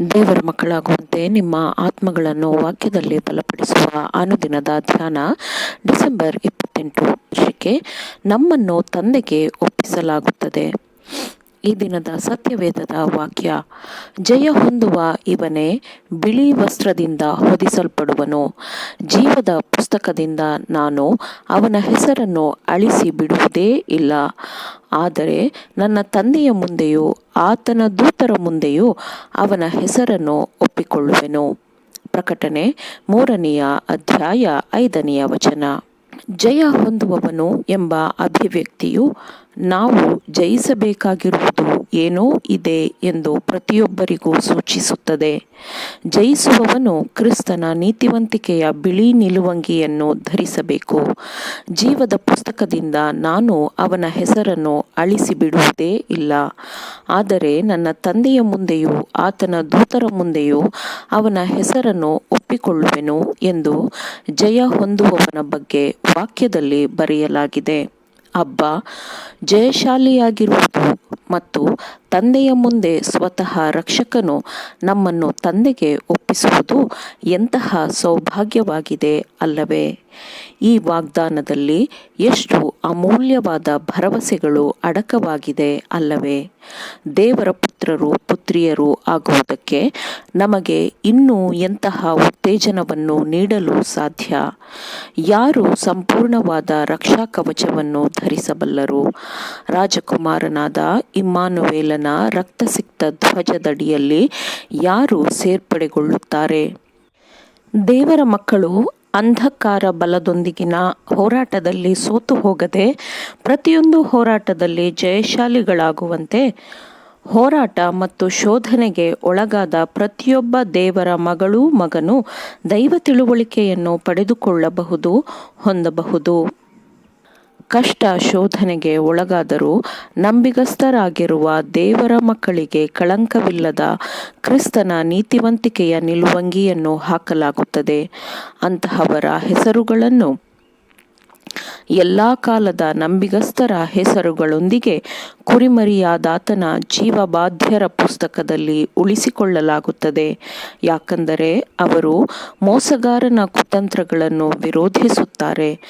ದೇವರ ಮಕ್ಕಳಾಗುವಂತೆ ನಿಮ್ಮ ಆತ್ಮಗಳನ್ನು ವಾಕ್ಯದಲ್ಲಿ ಬಲಪಡಿಸುವ ಅನುದಿನದ ಧ್ಯಾನ ಡಿಸೆಂಬರ್ ಇಪ್ಪತ್ತೆಂಟು ವರ್ಷಕ್ಕೆ ನಮ್ಮನ್ನು ತಂದೆಗೆ ಒಪ್ಪಿಸಲಾಗುತ್ತದೆ. ಈ ದಿನದ ಸತ್ಯವೇದದ ವಾಕ್ಯ, ಜಯ ಹೊಂದುವ ಇವನೇ ಬಿಳಿ ವಸ್ತ್ರದಿಂದ ಹೊದಿಸಲ್ಪಡುವನು. ಜೀವದ ಪುಸ್ತಕದಿಂದ ನಾನು ಅವನ ಹೆಸರನ್ನು ಅಳಿಸಿ ಬಿಡುವುದೇ ಇಲ್ಲ. ಆದರೆ ನನ್ನ ತಂದೆಯ ಮುಂದೆಯೂ ಆತನ ದೂತರ ಮುಂದೆಯೂ ಅವನ ಹೆಸರನ್ನು ಒಪ್ಪಿಕೊಳ್ಳುವೆನು. ಪ್ರಕಟಣೆ ಮೂರನೆಯ ಅಧ್ಯಾಯ ಐದನೆಯ ವಚನ. ಜಯ ಹೊಂದುವವನು ಎಂಬ ಅಭಿವ್ಯಕ್ತಿಯು ನಾವು ಜಯಿಸಬೇಕಾಗಿರುವುದು ಏನೋ ಇದೆ ಎಂದು ಪ್ರತಿಯೊಬ್ಬರಿಗೂ ಸೂಚಿಸುತ್ತದೆ. ಜಯಿಸುವವನು ಕ್ರಿಸ್ತನ ನೀತಿವಂತಿಕೆಯ ಬಿಳಿ ನಿಲುವಂಗಿಯನ್ನು ಧರಿಸಬೇಕು. ಜೀವದ ಪುಸ್ತಕದಿಂದ ನಾನು ಅವನ ಹೆಸರನ್ನು ಅಳಿಸಿಬಿಡುವುದೇ ಇಲ್ಲ. ಆದರೆ ನನ್ನ ತಂದೆಯ ಮುಂದೆಯೂ ಆತನ ದೂತರ ಮುಂದೆಯೂ ಅವನ ಹೆಸರನ್ನು ಒಪ್ಪಿಕೊಳ್ಳುವೆನು ಎಂದು ಜಯ ಹೊಂದುವವನ ಬಗ್ಗೆ ವಾಕ್ಯದಲ್ಲಿ ಬರೆಯಲಾಗಿದೆ. ಹಬ್ಬ ಜಯಶಾಲಿಯಾಗಿರುವುದು ಮತ್ತು ತಂದೆಯ ಮುಂದೆ ಸ್ವತಃ ರಕ್ಷಕನು ನಮ್ಮನ್ನು ತಂದೆಗೆ ಒಪ್ಪಿಸುವುದು ಎಂತಹ ಸೌಭಾಗ್ಯವಾಗಿದೆ ಅಲ್ಲವೇ? ಈ ವಾಗ್ದಾನದಲ್ಲಿ ಎಷ್ಟು ಅಮೂಲ್ಯವಾದ ಭರವಸೆಗಳು ಅಡಕವಾಗಿದೆ ಅಲ್ಲವೇ? ದೇವರ ಪುತ್ರರು, ಪುತ್ರಿಯರು ಆಗುವುದಕ್ಕೆ ನಮಗೆ ಇನ್ನೂ ಎಂತಹ ಉತ್ತೇಜನವನ್ನು ನೀಡಲು ಸಾಧ್ಯ? ಯಾರು ಸಂಪೂರ್ಣವಾದ ರಕ್ಷಾ ಕವಚವನ್ನು ಧರಿಸಬಲ್ಲರು? ರಾಜಕುಮಾರನಾದ ಇಮ್ಮಾನುವೇಲನ ರಕ್ತಸಿಕ್ತ ಧ್ವಜದಡಿಯಲ್ಲಿ ಯಾರು ಸೇರ್ಪಡೆಗೊಳ್ಳುತ್ತಾರೆ? ದೇವರ ಮಕ್ಕಳು ಅಂಧಕಾರ ಬಲದೊಂದಿಗಿನ ಹೋರಾಟದಲ್ಲಿ ಸೋತು ಹೋಗದೆ ಪ್ರತಿಯೊಂದು ಹೋರಾಟದಲ್ಲಿ ಜಯಶಾಲಿಗಳಾಗುವಂತೆ ಹೋರಾಟ ಮತ್ತು ಶೋಧನೆಗೆ ಒಳಗಾದ ಪ್ರತಿಯೊಬ್ಬ ದೇವರ ಮಗಳೂ ಮಗನು ದೈವ ತಿಳುವಳಿಕೆಯನ್ನು ಪಡೆದುಕೊಳ್ಳಬಹುದು, ಹೊಂದಬಹುದು. ಕಷ್ಟ ಶೋಧನೆಗೆ ಒಳಗಾದರೂ ನಂಬಿಗಸ್ತರಾಗಿರುವ ದೇವರ ಮಕ್ಕಳಿಗೆ ಕಳಂಕವಿಲ್ಲದ ಕ್ರಿಸ್ತನ ನೀತಿವಂತಿಕೆಯ ನಿಲುವಂಗಿಯನ್ನು ಹಾಕಲಾಗುತ್ತದೆ. ಅಂತಹವರ ಹೆಸರುಗಳನ್ನು ಎಲ್ಲ ಕಾಲದ ನಂಬಿಗಸ್ತರ ಹೆಸರುಗಳೊಂದಿಗೆ ಕುರಿಮರಿಯಾದಾತನ ಜೀವಬಾಧ್ಯರ ಪುಸ್ತಕದಲ್ಲಿ ಉಳಿಸಿಕೊಳ್ಳಲಾಗುತ್ತದೆ. ಯಾಕಂದರೆ ಅವರು ಮೋಸಗಾರನ ಕುತಂತ್ರಗಳನ್ನು ವಿರೋಧಿಸುತ್ತಾರೆ.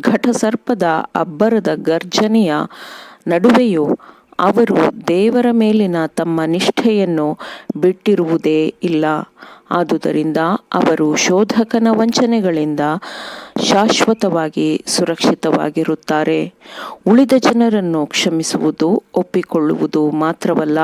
ಘಟಸರ್ಪದ ಅಬ್ಬರದ ಗರ್ಜನೆಯ ನಡುವೆಯೂ ಅವರು ದೇವರ ಮೇಲಿನ ತಮ್ಮ ನಿಷ್ಠೆಯನ್ನು ಬಿಟ್ಟಿರುವುದೇ ಇಲ್ಲ. ಆದುದರಿಂದ ಅವರು ಶೋಧಕನ ವಂಚನೆಗಳಿಂದ ಶಾಶ್ವತವಾಗಿ ಸುರಕ್ಷಿತವಾಗಿರುತ್ತಾರೆ. ಉಳಿದ ಜನರನ್ನು ಕ್ಷಮಿಸುವುದು, ಒಪ್ಪಿಕೊಳ್ಳುವುದು ಮಾತ್ರವಲ್ಲ,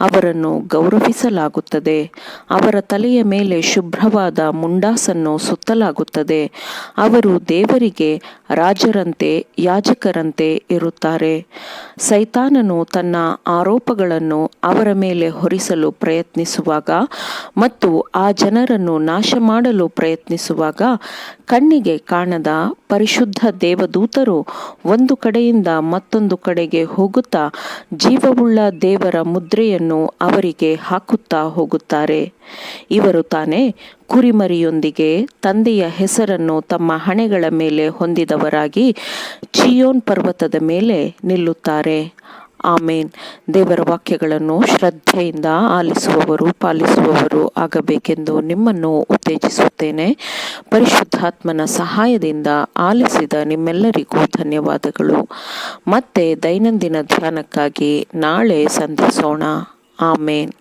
ಅವರನ್ನು ಗೌರವಿಸಲಾಗುತ್ತದೆ. ಅವರ ತಲೆಯ ಮೇಲೆ ಶುಭ್ರವಾದ ಮುಂಡಾಸನ್ನು ಸುತ್ತಲಾಗುತ್ತದೆ. ಅವರು ದೇವರಿಗೆ ರಾಜರಂತೆ, ಯಾಜಕರಂತೆ ಇರುತ್ತಾರೆ. ಸೈತಾನನು ತನ್ನ ಆರೋಪಗಳನ್ನು ಅವರ ಮೇಲೆ ಹೊರಿಸಲು ಪ್ರಯತ್ನಿಸುವಾಗ ಮತ್ತು ಜನರನ್ನು ನಾಶ ಮಾಡಲು ಪ್ರಯತ್ನಿಸುವಾಗ ಕಣ್ಣಿಗೆ ಕಾಣದ ಪರಿಶುದ್ಧ ದೇವದೂತರು ಒಂದು ಕಡೆಯಿಂದ ಮತ್ತೊಂದು ಕಡೆಗೆ ಹೋಗುತ್ತಾ ಜೀವವುಳ್ಳ ದೇವರ ಮುದ್ರೆಯನ್ನು ಅವರಿಗೆ ಹಾಕುತ್ತಾ ಹೋಗುತ್ತಾರೆ. ಇವರು ತಾನೇ ಕುರಿಮರಿಯೊಂದಿಗೆ ತಂದೆಯ ಹೆಸರನ್ನು ತಮ್ಮ ಹಣೆಗಳ ಮೇಲೆ ಹೊಂದಿದವರಾಗಿ ಚಿಯೋನ್ ಪರ್ವತದ ಮೇಲೆ ನಿಲ್ಲುತ್ತಾರೆ. ಆಮೇನ್. ದೇವರ ವಾಕ್ಯಗಳನ್ನು ಶ್ರದ್ಧೆಯಿಂದ ಆಲಿಸುವವರು, ಪಾಲಿಸುವವರು ಆಗಬೇಕೆಂದು ನಿಮ್ಮನ್ನು ಉತ್ತೇಜಿಸುತ್ತೇನೆ. ಪರಿಶುದ್ಧಾತ್ಮನ ಸಹಾಯದಿಂದ ಆಲಿಸಿದ ನಿಮ್ಮೆಲ್ಲರಿಗೂ ಧನ್ಯವಾದಗಳು. ಮತ್ತೆ ದೈನಂದಿನ ಧ್ಯಾನಕ್ಕಾಗಿ ನಾಳೆ ಸಂಧಿಸೋಣ ಆಮೇನ್.